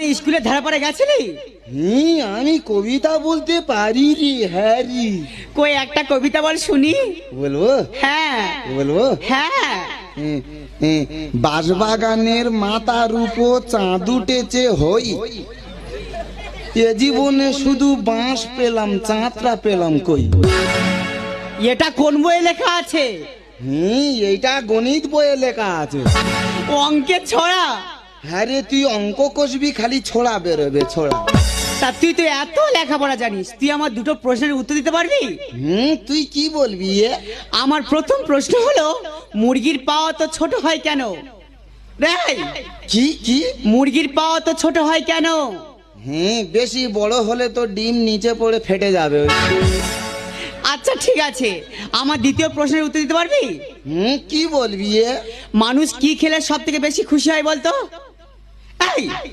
স্কুলে ধারা পড়ে গেছিলি? হুম আমি কবিতা বলতে পারি রে হ্যাঁ রে কই একটা কবিতা বল শুনি। বলব? হ্যাঁ। বলব? হ্যাঁ। বাঁশবাগানের মাথার উপর চাঁদ উঠেছে হই। এ জীবনে শুধু বাঁশ পেলাম চাঁদটা পেলাম কই? এটা কোন বইয়ে লেখা আছে? হুম এইটা গণিত বইয়ে লেখা আছে। অঙ্কের ছড়া? হ্যাঁ রে তুই অঙ্ক কষবি খালি ছোড়া বেরোবে ছোড়া। তা তুই তো এত লেখাপড়া জানিস তুই আমার দুটো প্রশ্নের উত্তর দিতে পারবি? হুম তুই কি বলবি এ? আমার প্রথম প্রশ্ন হলো মুরগির পাওয়া তো ছোট হয় কেন? রেই, কি কি? মুরগির পাওয়া তো ছোট হয় কেন? হ্যাঁ বেশি বড় হলে তো ডিম নিচে পড়ে ফেটে যাবে। আচ্ছা ঠিক আছে। আমার দ্বিতীয় প্রশ্নের উত্তর দিতে পারবি? হুম কি বলবি এ? মানুষ কি খেলে সব থেকে বেশি খুশি হয় বলতো? Hey!